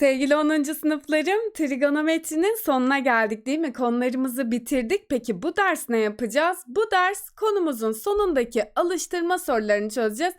Sevgili 10. sınıflarım, trigonometrinin sonuna geldik değil mi? Konularımızı bitirdik. Peki bu ders ne yapacağız? Bu ders konumuzun sonundaki alıştırma sorularını çözeceğiz.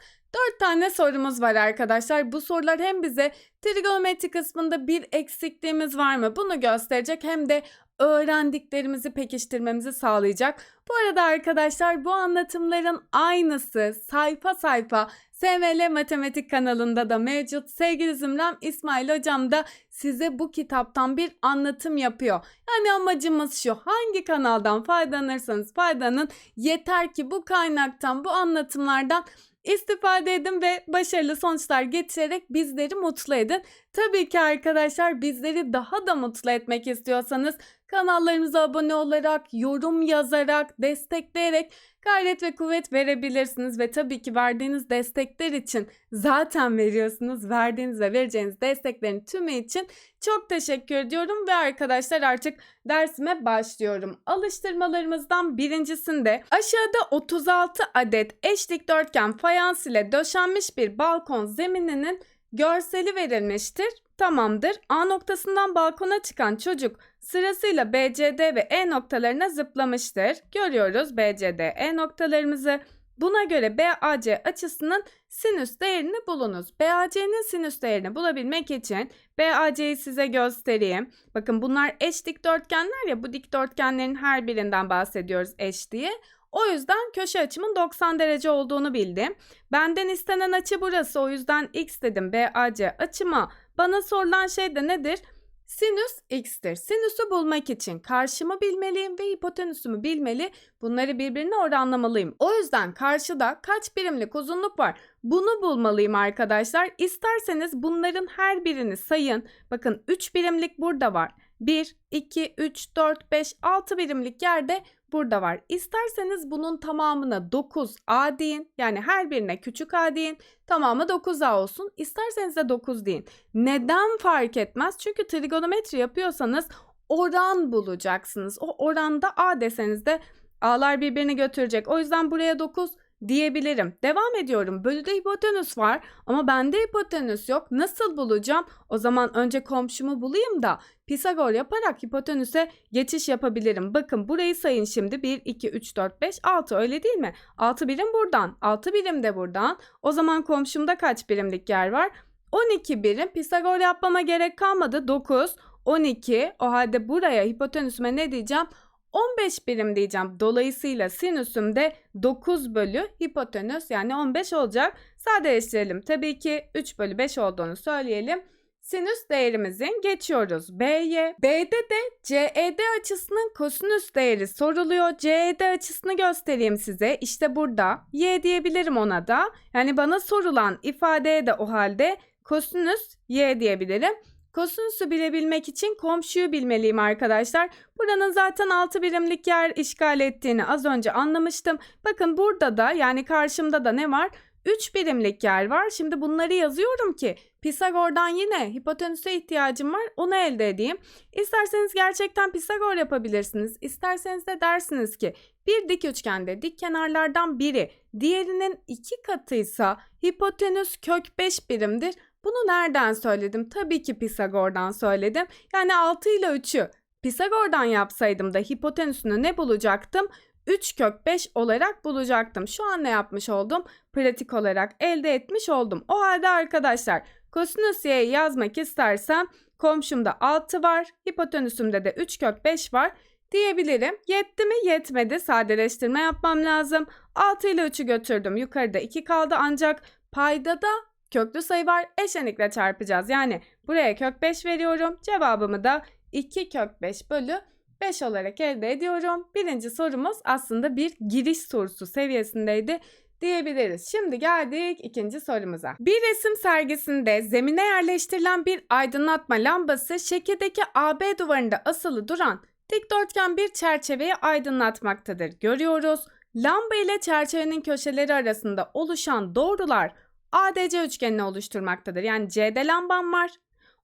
4 tane sorumuz var arkadaşlar. Bu sorular hem bize trigonometri kısmında bir eksikliğimiz var mı bunu gösterecek hem de öğrendiklerimizi pekiştirmemizi sağlayacak. Bu arada arkadaşlar bu anlatımların aynısı sayfa sayfa SML Matematik kanalında da mevcut. Sevgili Zümrem İsmail hocam da size bu kitaptan bir anlatım yapıyor. Yani amacımız şu hangi kanaldan faydalanırsanız faydalanın yeter ki bu kaynaktan bu anlatımlardan istifade edin ve başarılı sonuçlar getirerek bizleri mutlu edin. Tabii ki arkadaşlar bizleri daha da mutlu etmek istiyorsanız kanallarımıza abone olarak, yorum yazarak, destekleyerek gayret ve kuvvet verebilirsiniz ve tabii ki verdiğiniz destekler için zaten veriyorsunuz. Verdiğiniz ve vereceğiniz desteklerin tümü için çok teşekkür ediyorum ve arkadaşlar artık dersime başlıyorum. Alıştırmalarımızdan birincisinde aşağıda 36 adet eş dikdörtgen fayans ile döşenmiş bir balkon zemininin görseli verilmiştir. Tamamdır. A noktasından balkona çıkan çocuk sırasıyla BCD ve E noktalarına zıplamıştır. Görüyoruz BCD, E noktalarımızı. Buna göre BAC açısının sinüs değerini bulunuz. BAC'nin sinüs değerini bulabilmek için BAC'yi size göstereyim. Bakın bunlar eş dikdörtgenler ya bu dikdörtgenlerin her birinden bahsediyoruz eş diye. O yüzden köşe açımın 90 derece olduğunu bildim. Benden istenen açı burası o yüzden x dedim BAC açıma. Bana sorulan şey de nedir? Sinüs x'tir. Sinüsü bulmak için karşımı bilmeliyim ve hipotenüsümü bilmeli. Bunları birbirine oranlamalıyım. O yüzden karşıda kaç birimlik uzunluk var? Bunu bulmalıyım arkadaşlar. İsterseniz bunların her birini sayın. Bakın 3 birimlik burada var. 1, 2, 3, 4, 5, 6 birimlik yerde burada var. İsterseniz bunun tamamına 9A deyin. Yani her birine küçük a deyin. Tamamı 9A olsun. İsterseniz de 9 deyin. Neden fark etmez? Çünkü trigonometri yapıyorsanız oran bulacaksınız. O oranda A deseniz de A'lar birbirini götürecek. O yüzden buraya 9 diyebilirim. Devam ediyorum. Bölüde hipotenüs var ama bende hipotenüs yok. Nasıl bulacağım? O zaman önce komşumu bulayım da Pisagor yaparak hipotenüse geçiş yapabilirim. Bakın burayı sayın şimdi. 1, 2, 3, 4, 5, 6 öyle değil mi? 6 birim buradan. 6 birim de buradan. O zaman komşumda kaç birimlik yer var? 12 birim. Pisagor yapmama gerek kalmadı. 9, 12. O halde buraya hipotenüsüme ne diyeceğim? 15 birim diyeceğim. Dolayısıyla sinüsüm de 9 bölü hipotenüs yani 15 olacak. Sadeleştirelim. Tabii ki 3 bölü 5 olduğunu söyleyelim. Sinüs değerimizin geçiyoruz. B'ye. B'de de CED açısının kosinüs değeri soruluyor. CED açısını göstereyim size. İşte burada. Y diyebilirim ona da. Yani bana sorulan ifadeye de o halde kosinüs Y diyebilirim. Kosinüsü bilebilmek için komşuyu bilmeliyim arkadaşlar. Buranın zaten 6 birimlik yer işgal ettiğini az önce anlamıştım. Bakın burada da yani karşımda da ne var? 3 birimlik yer var. Şimdi bunları yazıyorum ki Pisagor'dan yine hipotenüse ihtiyacım var. Onu elde edeyim. İsterseniz gerçekten Pisagor yapabilirsiniz. İsterseniz de dersiniz ki bir dik üçgende dik kenarlardan biri diğerinin iki katıysa hipotenüs kök 5 birimdir. Bunu nereden söyledim? Tabii ki Pisagor'dan söyledim. Yani 6 ile 3'ü Pisagor'dan yapsaydım da hipotenüsünü ne bulacaktım? 3 kök 5 olarak bulacaktım. Şu an ne yapmış oldum? Pratik olarak elde etmiş oldum. O halde arkadaşlar kosinüs y'yi yazmak istersem komşumda 6 var. Hipotenüsümde de 3 kök 5 var diyebilirim. Yetti mi? Yetmedi. Sadeleştirme yapmam lazım. 6 ile 3'ü götürdüm. Yukarıda 2 kaldı ancak paydada köklü sayı var. Eşlenikle çarpacağız. Yani buraya kök 5 veriyorum. Cevabımı da 2 kök 5 bölü 5 olarak elde ediyorum. Birinci sorumuz aslında bir giriş sorusu seviyesindeydi diyebiliriz. Şimdi geldik ikinci sorumuza. Bir resim sergisinde zemine yerleştirilen bir aydınlatma lambası şekildeki AB duvarında asılı duran dikdörtgen bir çerçeveyi aydınlatmaktadır. Görüyoruz. Lamba ile çerçevenin köşeleri arasında oluşan doğrular ADC üçgenini oluşturmaktadır. Yani C'de lambam var.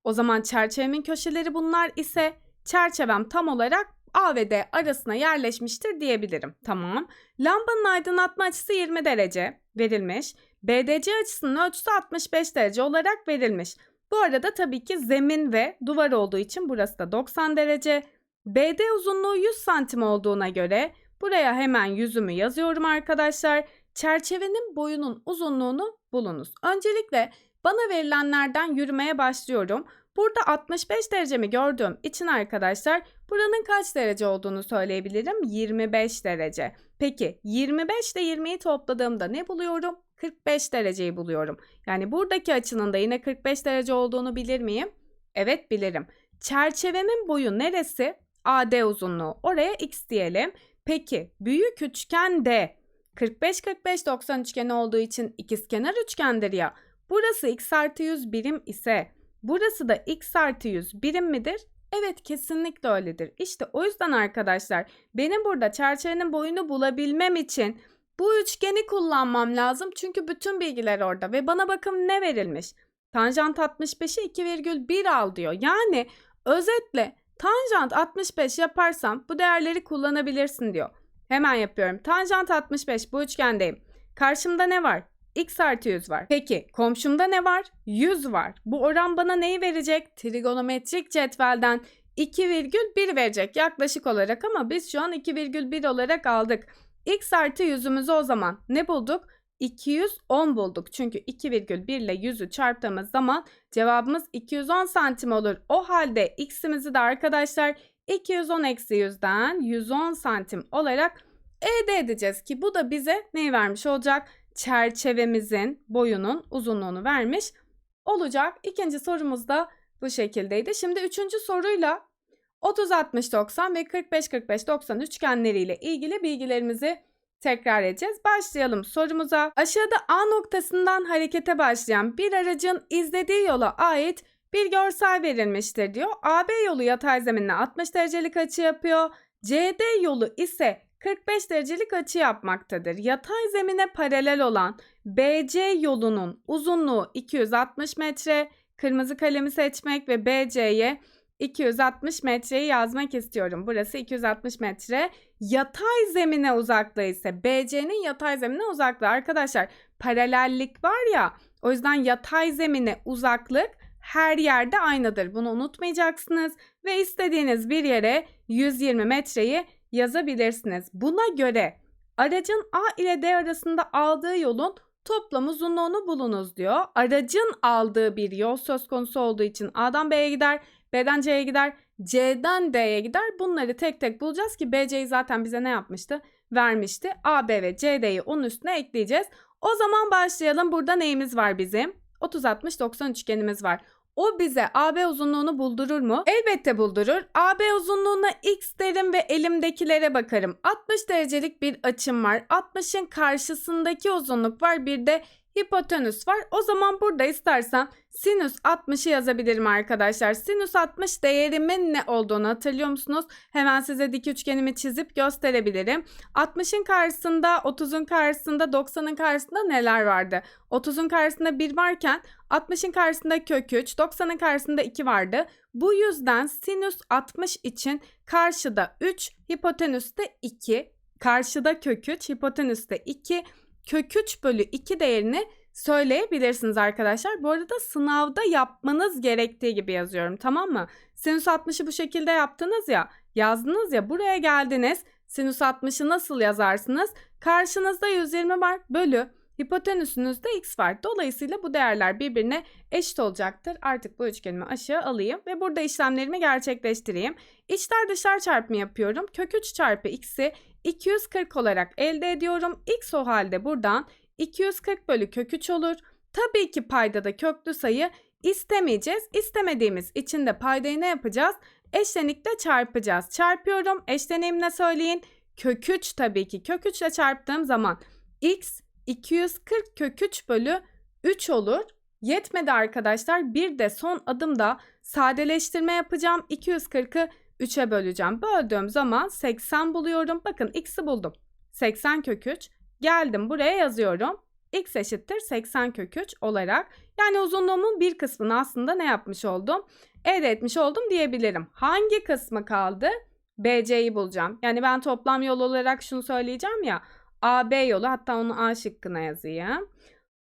O zaman çerçevemin köşeleri bunlar ise çerçevem tam olarak A ve D arasına yerleşmiştir diyebilirim. Tamam. Lambanın aydınlatma açısı 20 derece verilmiş. BDC açısının ölçüsü 65 derece olarak verilmiş. Bu arada tabii ki zemin ve duvar olduğu için burası da 90 derece. BD uzunluğu 100 santim olduğuna göre buraya hemen yüzümü yazıyorum arkadaşlar. Çerçevenin boyunun uzunluğunu bulunuz. Öncelikle bana verilenlerden yürümeye başlıyorum. Burada 65 derecemi gördüğüm için arkadaşlar buranın kaç derece olduğunu söyleyebilirim. 25 derece. Peki 25 ile 20'yi topladığımda ne buluyorum? 45 dereceyi buluyorum. Yani buradaki açının da yine 45 derece olduğunu bilir miyim? Evet bilirim. Çerçevemin boyu neresi? AD uzunluğu. Oraya x diyelim. Peki büyük üçgen D 45 45 90 üçgeni olduğu için ikizkenar üçgendir ya. Burası x artı 100 birim ise burası da x artı 100 birim midir? Evet kesinlikle öyledir. İşte o yüzden arkadaşlar benim burada çerçevenin boyunu bulabilmem için bu üçgeni kullanmam lazım. Çünkü bütün bilgiler orada ve bana bakın ne verilmiş. Tanjant 65'i 2,1 al diyor. Yani özetle tanjant 65 yaparsam bu değerleri kullanabilirsin diyor. Hemen yapıyorum. Tanjant 65 bu üçgendeyim. Karşımda ne var? x artı 100 var. Peki komşumda ne var? 100 var. Bu oran bana neyi verecek? Trigonometrik cetvelden 2,1 verecek yaklaşık olarak ama biz şu an 2,1 olarak aldık. x artı 100'ümüzü o zaman ne bulduk? 210 bulduk. Çünkü 2,1 ile 100'ü çarptığımız zaman cevabımız 210 santim olur. O halde x'imizi de arkadaşlar 210 eksi 100'den 110 santim olarak elde edeceğiz ki bu da bize neyi vermiş olacak? Çerçevemizin boyunun uzunluğunu vermiş olacak. İkinci sorumuz da bu şekildeydi. Şimdi üçüncü soruyla 30 60 90 ve 45 45 90 üçgenleriyle ilgili bilgilerimizi tekrar edeceğiz. Başlayalım sorumuza. Aşağıda A noktasından harekete başlayan bir aracın izlediği yola ait bir görsel verilmiştir diyor. AB yolu yatay zeminle 60 derecelik açı yapıyor. CD yolu ise 45 derecelik açı yapmaktadır. Yatay zemine paralel olan BC yolunun uzunluğu 260 metre. Kırmızı kalemi seçmek ve BC'ye 260 metreyi yazmak istiyorum. Burası 260 metre. Yatay zemine uzaklığı ise BC'nin yatay zemine uzaklığı. Arkadaşlar paralellik var ya o yüzden yatay zemine uzaklık her yerde aynıdır. Bunu unutmayacaksınız ve istediğiniz bir yere 120 metreyi yazabilirsiniz. Buna göre aracın A ile D arasında aldığı yolun toplam uzunluğunu bulunuz diyor. Aracın aldığı bir yol söz konusu olduğu için A'dan B'ye gider, B'den C'ye gider, C'den D'ye gider. Bunları tek tek bulacağız ki BC'yi zaten bize ne yapmıştı? Vermişti. A, B ve CD'yi onun üstüne ekleyeceğiz. O zaman başlayalım. Burada neyimiz var bizim? 30 60 90 üçgenimiz var. O bize AB uzunluğunu buldurur mu? Elbette buldurur. AB uzunluğuna x derim ve elimdekilere bakarım. 60 derecelik bir açım var. 60'ın karşısındaki uzunluk var. Bir de hipotenüs var. O zaman burada istersen sinüs 60'ı yazabilirim arkadaşlar. Sinüs 60 değerimin ne olduğunu hatırlıyor musunuz? Hemen size dik üçgenimi çizip gösterebilirim. 60'ın karşısında, 30'un karşısında, 90'ın karşısında neler vardı? 30'un karşısında 1 varken 60'ın karşısında kök 3, 90'ın karşısında 2 vardı. Bu yüzden sinüs 60 için karşıda 3, hipotenüste 2. Karşıda kök 3, hipotenüste 2 kök 3 bölü 2 değerini söyleyebilirsiniz arkadaşlar. Bu arada sınavda yapmanız gerektiği gibi yazıyorum tamam mı? Sinüs 60'ı bu şekilde yaptınız ya yazdınız ya buraya geldiniz. Sinüs 60'ı nasıl yazarsınız? Karşınızda 120 var bölü hipotenüsünüzde x var. Dolayısıyla bu değerler birbirine eşit olacaktır. Artık bu üçgenimi aşağı alayım ve burada işlemlerimi gerçekleştireyim. İçler dışlar çarpımı yapıyorum. Kök 3 çarpı x'i 240 olarak elde ediyorum. X o halde buradan 240 bölü kök 3 olur. Tabii ki payda da köklü sayı istemeyeceğiz. İstemediğimiz için de paydayı ne yapacağız? Eşlenikle çarpacağız. Çarpıyorum. Eşleniğimle söyleyin. Kök 3 tabii ki. Kök 3 ile çarptığım zaman x 240 kök 3 bölü 3 olur. Yetmedi arkadaşlar. Bir de son adımda sadeleştirme yapacağım. 240'ı 3'e böleceğim. Böldüğüm zaman 80 buluyorum. Bakın x'i buldum. 80 kök 3. Geldim buraya yazıyorum. x eşittir 80 kök 3 olarak. Yani uzunluğumun bir kısmını aslında ne yapmış oldum? Elde etmiş oldum diyebilirim. Hangi kısmı kaldı? BC'yi bulacağım. Yani ben toplam yol olarak şunu söyleyeceğim ya. AB yolu hatta onu A şıkkına yazayım.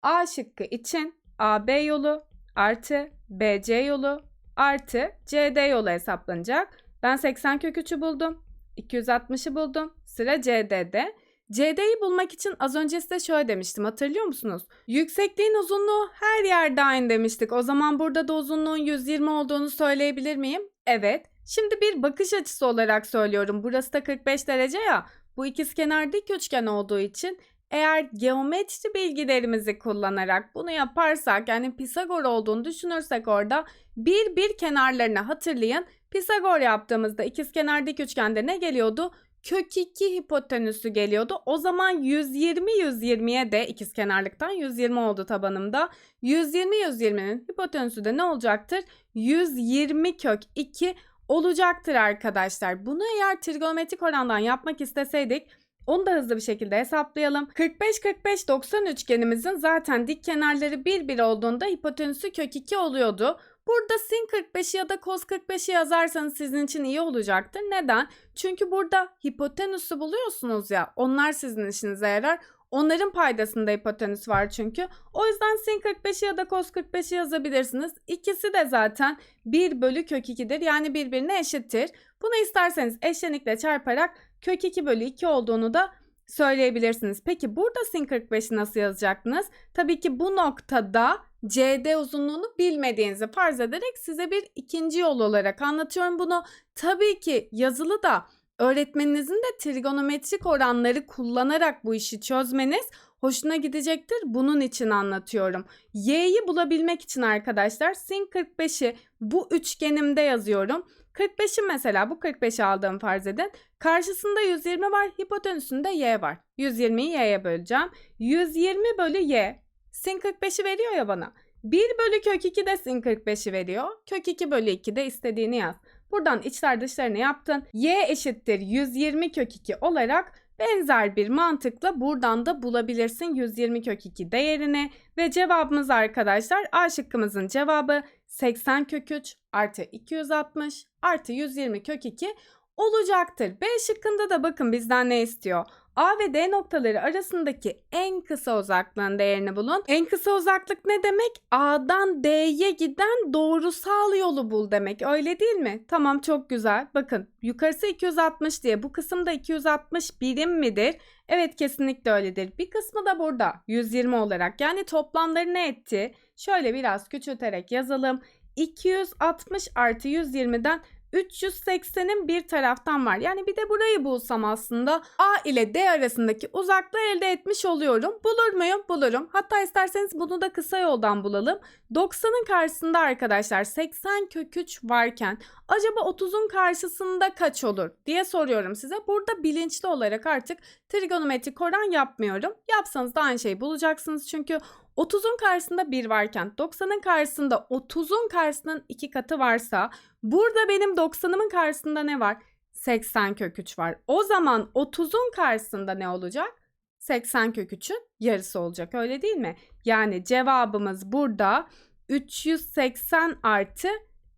A şıkkı için AB yolu artı BC yolu artı CD yolu hesaplanacak. Ben 80 kök 3'ü buldum. 260'ı buldum. Sıra CD'de. CD'yi bulmak için az önce size şöyle demiştim hatırlıyor musunuz? Yüksekliğin uzunluğu her yerde aynı demiştik. O zaman burada da uzunluğun 120 olduğunu söyleyebilir miyim? Evet. Şimdi bir bakış açısı olarak söylüyorum. Burası da 45 derece ya. Bu ikizkenar dik üçgen olduğu için eğer geometri bilgilerimizi kullanarak bunu yaparsak yani Pisagor olduğunu düşünürsek orada bir bir kenarlarını hatırlayın. Pisagor yaptığımızda ikizkenar dik üçgende ne geliyordu? Kök 2 hipotenüsü geliyordu. O zaman 120 120'ye de ikizkenarlıktan 120 oldu tabanımda. 120 120'nin hipotenüsü de ne olacaktır? 120 kök 2 olacaktır arkadaşlar. Bunu eğer trigonometrik orandan yapmak isteseydik onu da hızlı bir şekilde hesaplayalım. 45-45-90 üçgenimizin zaten dik kenarları 1 1 olduğunda hipotenüsü kök 2 oluyordu. Burada sin 45'i ya da cos 45'i yazarsanız sizin için iyi olacaktır. Neden? Çünkü burada hipotenüsü buluyorsunuz ya onlar sizin işinize yarar. Onların paydasında hipotenüs var çünkü. O yüzden sin 45'i ya da cos 45'i yazabilirsiniz. İkisi de zaten 1 bölü kök 2'dir. Yani birbirine eşittir. Bunu isterseniz eşlenikle çarparak kök 2 bölü 2 olduğunu da söyleyebilirsiniz. Peki burada sin 45'i nasıl yazacaktınız? Tabii ki bu noktada CD uzunluğunu bilmediğinizi farz ederek size bir ikinci yol olarak anlatıyorum bunu. Tabii ki yazılı da öğretmeninizin de trigonometrik oranları kullanarak bu işi çözmeniz hoşuna gidecektir. Bunun için anlatıyorum. Y'yi bulabilmek için arkadaşlar sin 45'i bu üçgenimde yazıyorum. 45'i mesela bu 45'i aldığım farz edin. Karşısında 120 var, hipotenüsünde y var. 120'yi y'ye böleceğim. 120 bölü y sin 45'i veriyor ya bana. 1 bölü kök 2 de sin 45'i veriyor. Kök 2 bölü 2 de istediğini yaz. Buradan içler dışlarını yaptın. Y eşittir 120 kök 2 olarak benzer bir mantıkla buradan da bulabilirsin 120 kök 2 değerini. Ve cevabımız arkadaşlar A şıkkımızın cevabı 80 kök 3 artı 260 artı 120 kök 2 olacaktır. B şıkkında da bakın bizden ne istiyor? A ve D noktaları arasındaki en kısa uzaklığın değerini bulun. En kısa uzaklık ne demek? A'dan D'ye giden doğrusal yolu bul demek. Öyle değil mi? Tamam çok güzel. Bakın yukarısı 260 diye bu kısımda 260 birim midir? Evet kesinlikle öyledir. Bir kısmı da burada 120 olarak. Yani toplamları ne etti? Şöyle biraz küçülterek yazalım. 260 artı 120'den 380'in bir taraftan var. Yani bir de burayı bulsam aslında A ile D arasındaki uzaklığı elde etmiş oluyorum. Bulur muyum? Bulurum. Hatta isterseniz bunu da kısa yoldan bulalım. 90'ın karşısında arkadaşlar 80 kök 3 varken acaba 30'un karşısında kaç olur diye soruyorum size. Burada bilinçli olarak artık trigonometrik oran yapmıyorum. Yapsanız da aynı şeyi bulacaksınız çünkü 30'un karşısında 1 varken 90'ın karşısında 30'un karşısının 2 katı varsa burada benim 90'ımın karşısında ne var? 80 kök 3 var. O zaman 30'un karşısında ne olacak? 80 kök 3'ün yarısı olacak öyle değil mi? Yani cevabımız burada 380 artı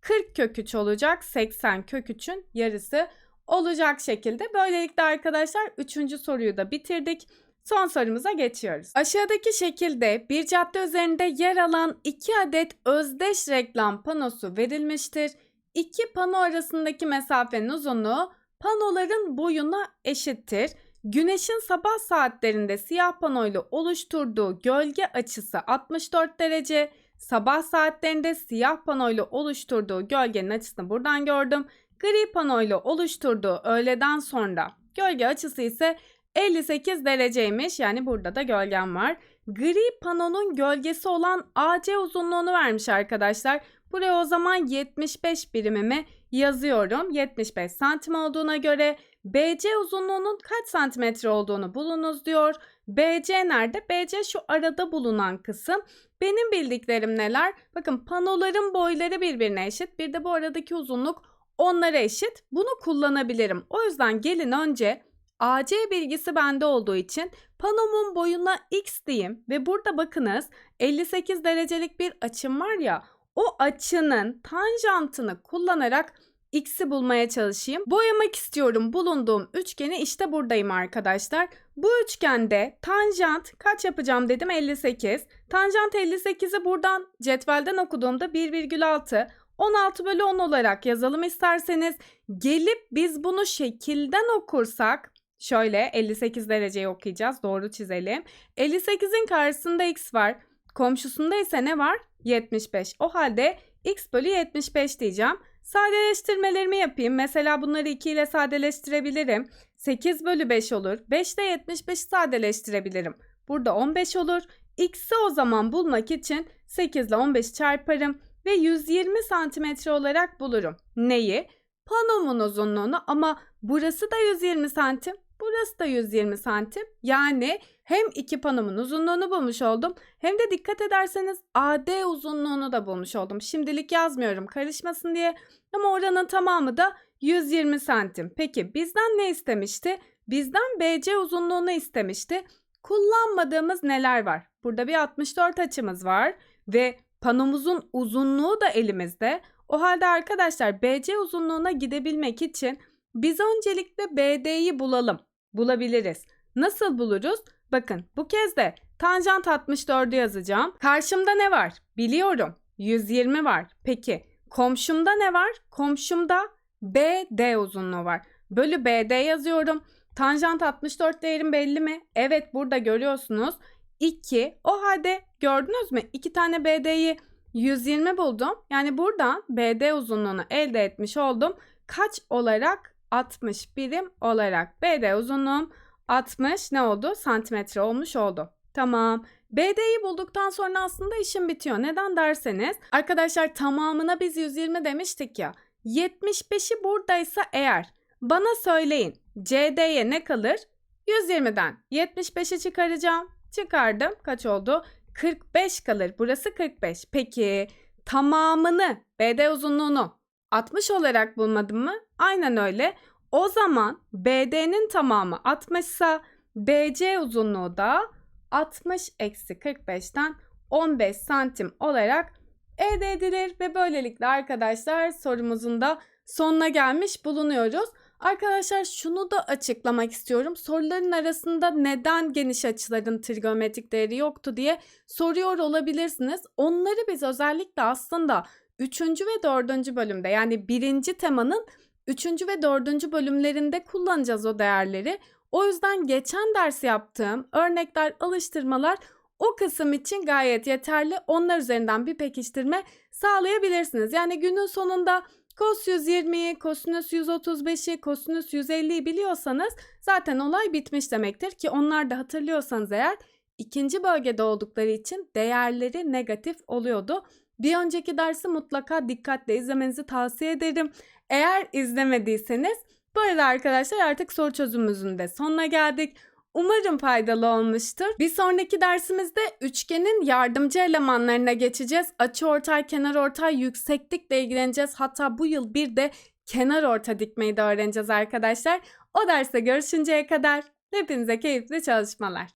40 kök 3 olacak. 80 kök 3'ün yarısı olacak şekilde. Böylelikle arkadaşlar 3. soruyu da bitirdik. Son sorumuza geçiyoruz. Aşağıdaki şekilde bir cadde üzerinde yer alan iki adet özdeş reklam panosu verilmiştir. İki pano arasındaki mesafenin uzunluğu panoların boyuna eşittir. Güneşin sabah saatlerinde siyah panoyla oluşturduğu gölge açısı 64 derece. Sabah saatlerinde siyah panoyla oluşturduğu gölgenin açısını buradan gördüm. Gri panoyla oluşturduğu öğleden sonra gölge açısı ise 58 dereceymiş. Yani burada da gölgem var. Gri panonun gölgesi olan AC uzunluğunu vermiş arkadaşlar. Buraya o zaman 75 birimimi yazıyorum. 75 santim olduğuna göre BC uzunluğunun kaç santimetre olduğunu bulunuz diyor. BC nerede? BC şu arada bulunan kısım. Benim bildiklerim neler? Bakın panoların boyları birbirine eşit. Bir de bu aradaki uzunluk onlara eşit. Bunu kullanabilirim. O yüzden gelin önce AC bilgisi bende olduğu için panomun boyuna x diyeyim ve burada bakınız 58 derecelik bir açım var ya o açının tanjantını kullanarak x'i bulmaya çalışayım. Boyamak istiyorum bulunduğum üçgeni işte buradayım arkadaşlar. Bu üçgende tanjant kaç yapacağım dedim 58. Tanjant 58'i buradan cetvelden okuduğumda 1,6. 16 bölü 10 olarak yazalım isterseniz. Gelip biz bunu şekilden okursak şöyle 58 dereceyi okuyacağız. Doğru çizelim. 58'in karşısında x var. Komşusunda ise ne var? 75. O halde x bölü 75 diyeceğim. Sadeleştirmelerimi yapayım. Mesela bunları 2 ile sadeleştirebilirim. 8 bölü 5 olur. 5 ile 75 sadeleştirebilirim. Burada 15 olur. X'i o zaman bulmak için 8 ile 15 çarparım ve 120 santimetre olarak bulurum. Neyi? Panomun uzunluğunu ama burası da 120 santim, burası da 120 santim. Yani hem iki panomun uzunluğunu bulmuş oldum hem de dikkat ederseniz AD uzunluğunu da bulmuş oldum. Şimdilik yazmıyorum karışmasın diye ama oranın tamamı da 120 santim. Peki bizden ne istemişti? Bizden BC uzunluğunu istemişti. Kullanmadığımız neler var? Burada bir 64 açımız var ve panomuzun uzunluğu da elimizde. O halde arkadaşlar BC uzunluğuna gidebilmek için biz öncelikle BD'yi bulalım. Bulabiliriz. Nasıl buluruz? Bakın bu kez de tanjant 64'ü yazacağım. Karşımda ne var? Biliyorum. 120 var. Peki komşumda ne var? Komşumda BD uzunluğu var. Bölü BD yazıyorum. Tanjant 64 değerim belli mi? Evet burada görüyorsunuz. 2. O halde gördünüz mü? 2 tane BD'yi 120 buldum. Yani buradan BD uzunluğunu elde etmiş oldum. Kaç olarak? 60 birim olarak. BD uzunluğum 60 ne oldu? Santimetre olmuş oldu. Tamam. BD'yi bulduktan sonra aslında işim bitiyor. Neden derseniz arkadaşlar tamamına biz 120 demiştik ya. 75'i buradaysa eğer bana söyleyin CD'ye ne kalır? 120'den 75'i çıkaracağım. Çıkardım. Kaç oldu? 45 kalır. Burası 45. Peki tamamını BD uzunluğunu 60 olarak bulmadım mı? Aynen öyle. O zaman BD'nin tamamı 60 ise BC uzunluğu da 60 eksi 45'ten 15 santim olarak elde edilir ve böylelikle arkadaşlar sorumuzun da sonuna gelmiş bulunuyoruz. Arkadaşlar şunu da açıklamak istiyorum. Soruların arasında neden geniş açıların trigonometrik değeri yoktu diye soruyor olabilirsiniz. Onları biz özellikle aslında 3. ve 4. bölümde yani birinci temanın 3. ve 4. bölümlerinde kullanacağız o değerleri. O yüzden geçen ders yaptığım örnekler, alıştırmalar o kısım için gayet yeterli. Onlar üzerinden bir pekiştirme sağlayabilirsiniz. Yani günün sonunda Kos 120'yi, kosinüs 135'i, kosinüs 150'yi biliyorsanız zaten olay bitmiş demektir ki onlar da hatırlıyorsanız eğer ikinci bölgede oldukları için değerleri negatif oluyordu. Bir önceki dersi mutlaka dikkatle izlemenizi tavsiye ederim. Eğer izlemediyseniz arada arkadaşlar artık soru çözümümüzün de sonuna geldik. Umarım faydalı olmuştur. Bir sonraki dersimizde üçgenin yardımcı elemanlarına geçeceğiz. Açı ortay, kenar ortay, yükseklikle ilgileneceğiz. Hatta bu yıl bir de kenar orta dikmeyi de öğreneceğiz arkadaşlar. O derste görüşünceye kadar hepinize keyifli çalışmalar.